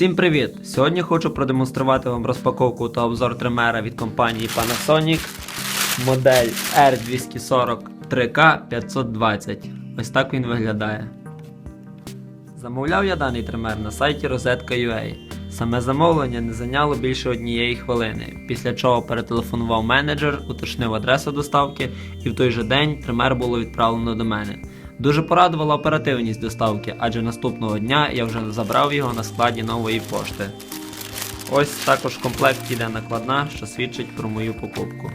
Усім привіт! Сьогодні хочу продемонструвати вам розпаковку та обзор тримера від компанії Panasonic модель R240 3K520. Ось так він виглядає. Замовляв я даний тример на сайті Rosetka.ua. Саме замовлення не зайняло більше однієї хвилини, після чого перетелефонував менеджер, уточнив адресу доставки, і в той же день тример було відправлено до мене. Дуже порадувала оперативність доставки, адже наступного дня я вже забрав його на складі нової пошти. Ось також в комплекті йде накладна, що свідчить про мою покупку.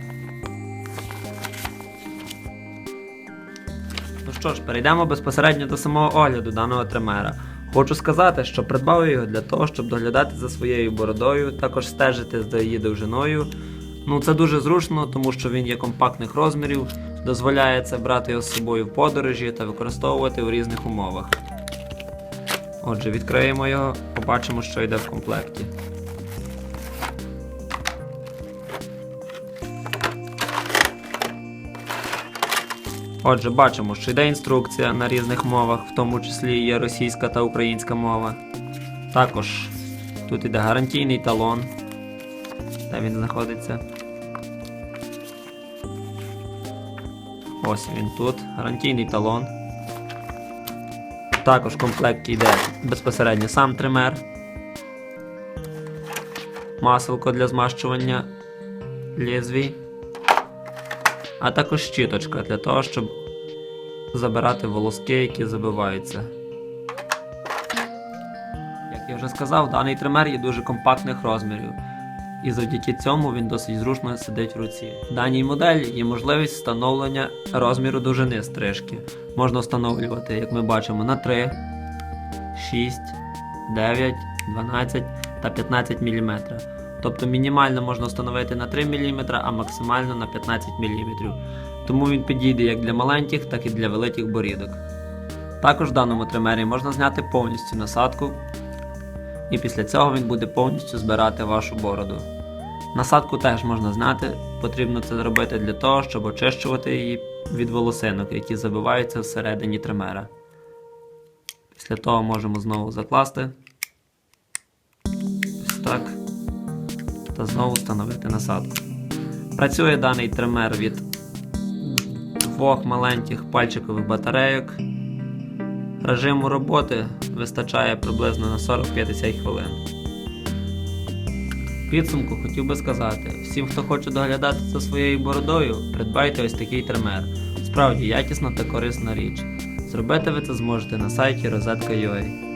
Ну що ж, перейдемо безпосередньо до самого огляду даного тримера. Хочу сказати, що придбав його для того, щоб доглядати за своєю бородою, також стежити за її довжиною. Ну це дуже зручно, тому що він є компактних розмірів, дозволяє це брати його з собою в подорожі та використовувати у різних умовах. Отже, відкриємо його, побачимо, що йде в комплекті. Отже, бачимо, що йде інструкція на різних мовах, в тому числі є російська та українська мова. Також тут йде гарантійний талон, де він знаходиться. Ось він тут, гарантійний талон. Також в комплекті йде безпосередньо сам тример, маселко для змащування лезвій, а також щіточка для того, щоб забирати волоски, які забиваються. Як я вже сказав, даний тример є дуже компактних розмірів, і завдяки цьому він досить зручно сидить в руці. В даній моделі є можливість встановлення розміру довжини стрижки. Можна встановлювати, як ми бачимо, на 3, 6, 9, 12 та 15 мм. Тобто мінімально можна встановити на 3 мм, а максимально на 15 мм. Тому він підійде як для маленьких, так і для великих борідок. Також в даному тримері можна зняти повністю насадку, і після цього він буде повністю збирати вашу бороду. Насадку теж можна зняти, потрібно це зробити для того, щоб очищувати її від волосинок, які забиваються всередині тримера. Після того можемо знову закласти. Ось так. Та знову встановити насадку. Працює даний тример від двох маленьких пальчикових батарейок. Режиму роботи вистачає приблизно на 40-50 хвилин. Підсумку хотів би сказати, всім, хто хоче доглядати за своєю бородою, придбайте ось такий тример. Справді якісна та корисна річ. Зробити ви це зможете на сайті Rosetka.ua.